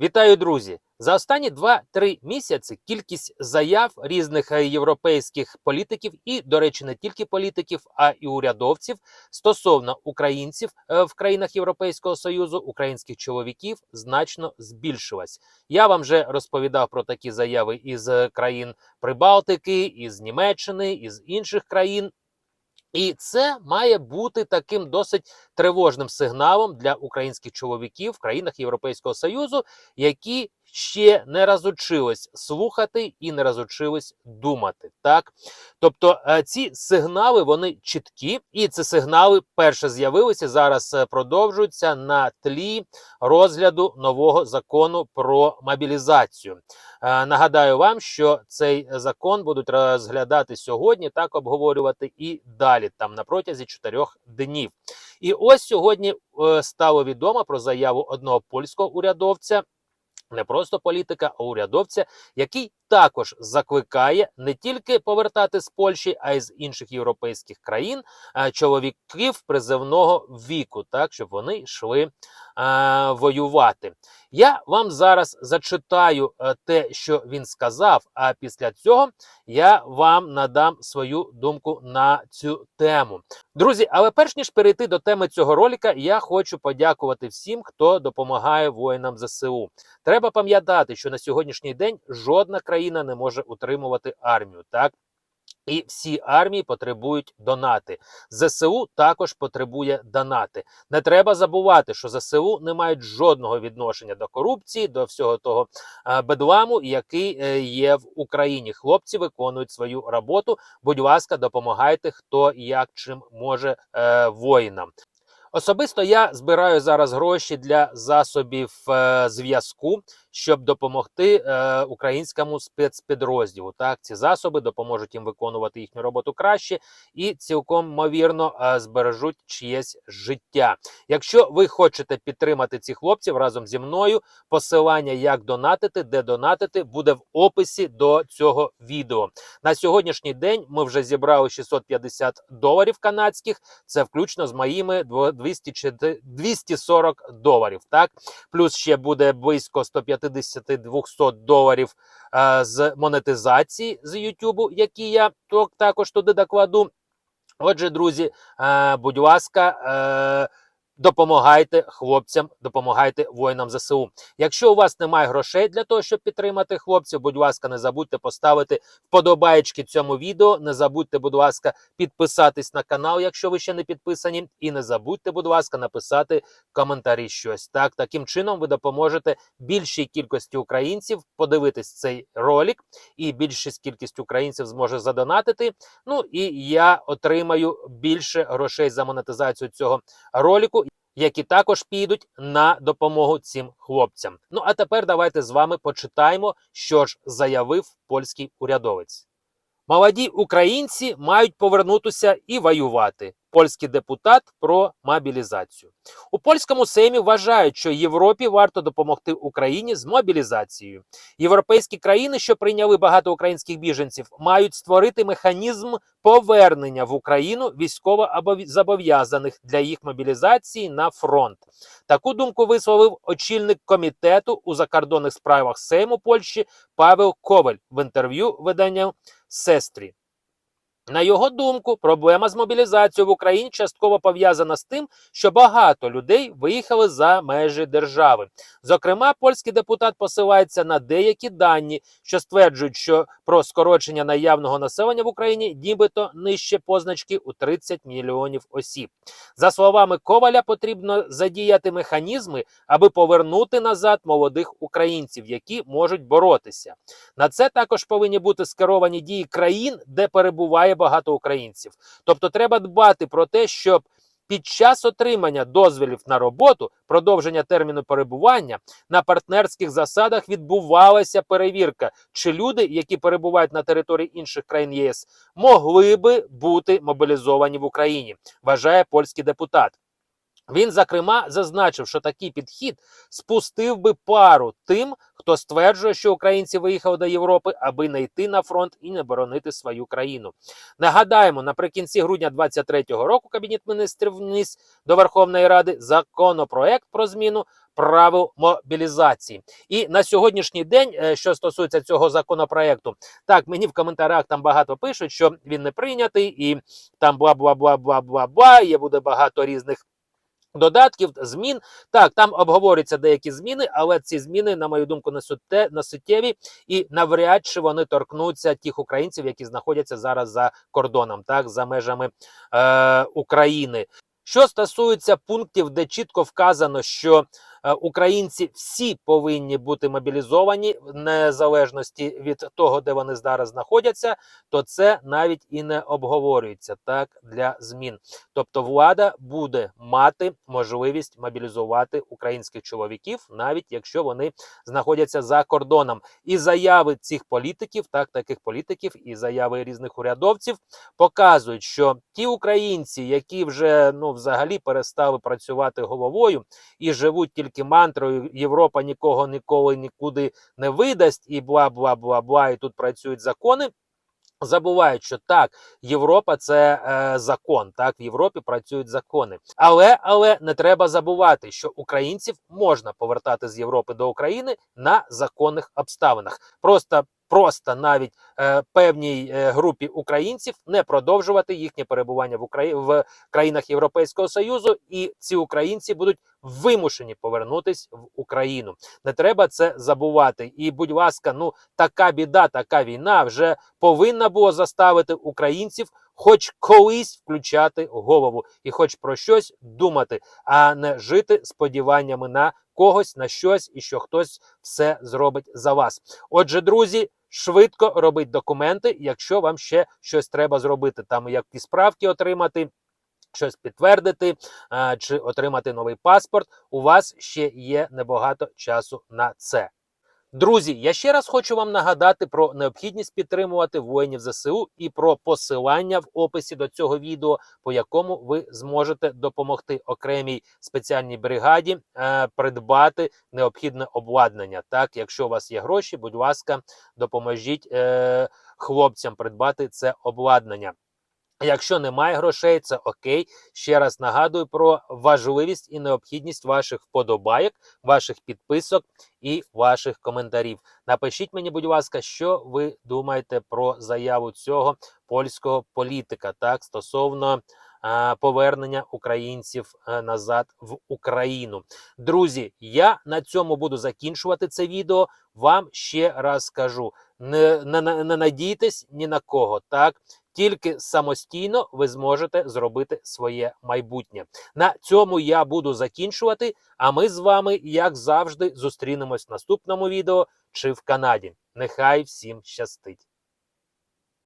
Вітаю, друзі! За останні 2-3 місяці кількість заяв різних е, європейських політиків, і, до речі, не тільки політиків, а й урядовців стосовно українців е, в країнах Європейського союзу, українських чоловіків значно збільшилась. Я вам вже розповідав про такі заяви із е, країн Прибалтики, із Німеччини, із інших країн. І це має бути таким досить тривожним сигналом для українських чоловіків в країнах Європейського Союзу, які ще не разучились слухати і не разучились думати. Так, тобто е, ці сигнали вони чіткі, і ці сигнали перше з'явилися зараз. е, Продовжуються на тлі розгляду нового закону про мобілізацію. Е, Нагадаю вам, що цей закон будуть розглядати сьогодні, так обговорювати і далі, там на протязі чотирьох днів. І ось сьогодні стало відомо про заяву одного польського урядовця. Не просто політика, а урядовця, який також закликає не тільки повертати з Польщі, а й з інших європейських країн е, чоловіків призивного віку, так щоб вони йшли е, воювати. Я вам зараз зачитаю е, те, що він сказав. А після цього я вам надам свою думку на цю тему. Друзі, але перш ніж перейти до теми цього ролика, я хочу подякувати всім, хто допомагає воїнам ЗСУ. Треба пам'ятати, що на сьогоднішній день жодна країна не може утримувати армію. Так. І всі армії потребують донати. ЗСУ також потребує донати. Не треба забувати, що ЗСУ не мають жодного відношення до корупції, до всього того е, бедламу, який е, є в Україні. Хлопці виконують свою роботу. Будь ласка, допомагайте, хто як чим може е, воїнам. Особисто я збираю зараз гроші для засобів е, зв'язку, щоб допомогти е, українському спецпідрозділу. Так, ці засоби допоможуть їм виконувати їхню роботу краще і цілком ймовірно е, збережуть чиєсь життя. Якщо ви хочете підтримати цих хлопців разом зі мною, посилання, як донатити, де донатити, буде в описі до цього відео. На сьогоднішній день ми вже зібрали 650 доларів канадських. Це включно з моїми 200 чи 240 доларів. Так, плюс ще буде близько 150-200 доларів е, з монетизації з Ютубу, які я також туди докладу. Отже, друзі, е, будь ласка. Е, Допомагайте хлопцям, допомагайте воїнам ЗСУ. Якщо у вас немає грошей для того, щоб підтримати хлопців, будь ласка, не забудьте поставити вподобаєчки цьому відео. Не забудьте, будь ласка, підписатись на канал, якщо ви ще не підписані. І не забудьте, будь ласка, написати в коментарі щось. Так, таким чином ви допоможете більшій кількості українців подивитись цей ролик, і більшість кількість українців зможе задонатити. Ну і я отримаю більше грошей за монетизацію цього ролику, які також підуть на допомогу цим хлопцям. Ну а тепер давайте з вами почитаємо, що ж заявив польський урядовець. Молоді українці мають повернутися і воювати. Польський депутат про мобілізацію у польському сеймі вважають, що Європі варто допомогти Україні з мобілізацією. Європейські країни, що прийняли багато українських біженців, мають створити механізм повернення в Україну військово зобов'язаних для їх мобілізації на фронт. Таку думку висловив очільник комітету у закордонних справах Сейму Польщі Павел Коваль в інтерв'ю видання Сестрі. На його думку, проблема з мобілізацією в Україні частково пов'язана з тим, що багато людей виїхали за межі держави. Зокрема, польський депутат посилається на деякі дані, що стверджують, що про скорочення наявного населення в Україні нібито нижче позначки у 30 мільйонів осіб. За словами Коваля, потрібно задіяти механізми, аби повернути назад молодих українців, які можуть боротися. На це також повинні бути скеровані дії країн, де перебуває багато українців. Тобто, треба дбати про те, щоб під час отримання дозволів на роботу, продовження терміну перебування на партнерських засадах відбувалася перевірка, чи люди, які перебувають на території інших країн ЄС, могли би бути мобілізовані в Україні, вважає польський депутат. Він, зокрема, зазначив, що такий підхід спустив би пару тим, хто стверджує, що українці виїхали до Європи, аби не йти на фронт і не боронити свою країну. Нагадаємо, наприкінці грудня 23-го року Кабінет міністрів вніс до Верховної Ради законопроект про зміну правил мобілізації. І на сьогоднішній день, е, що стосується цього законопроекту, так мені в коментарях там багато пишуть, що він не прийнятий, і там бла бла бла бла бла бла. Є буде багато різних. Додатків змін так там обговорюються деякі зміни, але ці зміни, на мою думку, не суттєві і навряд чи вони торкнуться тих українців, які знаходяться зараз за кордоном, так за межами е, України. Що стосується пунктів, де чітко вказано, що українці всі повинні бути мобілізовані в незалежності від того, де вони зараз знаходяться, то це навіть і не обговорюється так для змін. Тобто, влада буде мати можливість мобілізувати українських чоловіків, навіть якщо вони знаходяться за кордоном. І заяви цих політиків, так таких політиків, і заяви різних урядовців показують, що ті українці, які вже ну взагалі перестали працювати головою і живуть тільки мантрою, Європа нікого ніколи нікуди не видасть, і бла бла бла бла, і тут працюють закони. Забувають, що так, Європа це е, закон. Так, в Європі працюють закони. Але але не треба забувати, що українців можна повертати з Європи до України на законних обставинах. Просто просто навіть е, певній е, групі українців не продовжувати їхнє перебування в Украї... в країнах Європейського Союзу, і ці українці будуть вимушені повернутись в Україну. Не треба це забувати. І, будь ласка, ну така біда, така війна вже повинна була заставити українців. Хоч колись включати голову і хоч про щось думати, а не жити сподіваннями на когось, на щось, і що хтось все зробить за вас. Отже, друзі, швидко робіть документи, якщо вам ще щось треба зробити, там якісь справки отримати. Щось підтвердити чи отримати новий паспорт, у вас ще є небагато часу на це. Друзі, я ще раз хочу вам нагадати про необхідність підтримувати воїнів ЗСУ і про посилання в описі до цього відео, по якому ви зможете допомогти окремій спеціальній бригаді е, придбати необхідне обладнання. Так, якщо у вас є гроші, будь ласка, допоможіть е, хлопцям придбати це обладнання. Якщо немає грошей, це окей. Ще раз нагадую про важливість і необхідність ваших вподобайок, ваших підписок і ваших коментарів. Напишіть мені, будь ласка, що ви думаєте про заяву цього польського політика, так стосовно а, повернення українців а, назад в Україну. Друзі, я на цьому буду закінчувати це відео. Вам ще раз скажу: не, не, не надійтесь ні на кого, так. Тільки самостійно ви зможете зробити своє майбутнє. На цьому я буду закінчувати. А ми з вами, як завжди, зустрінемось в наступному відео чи в Канаді. Нехай всім щастить!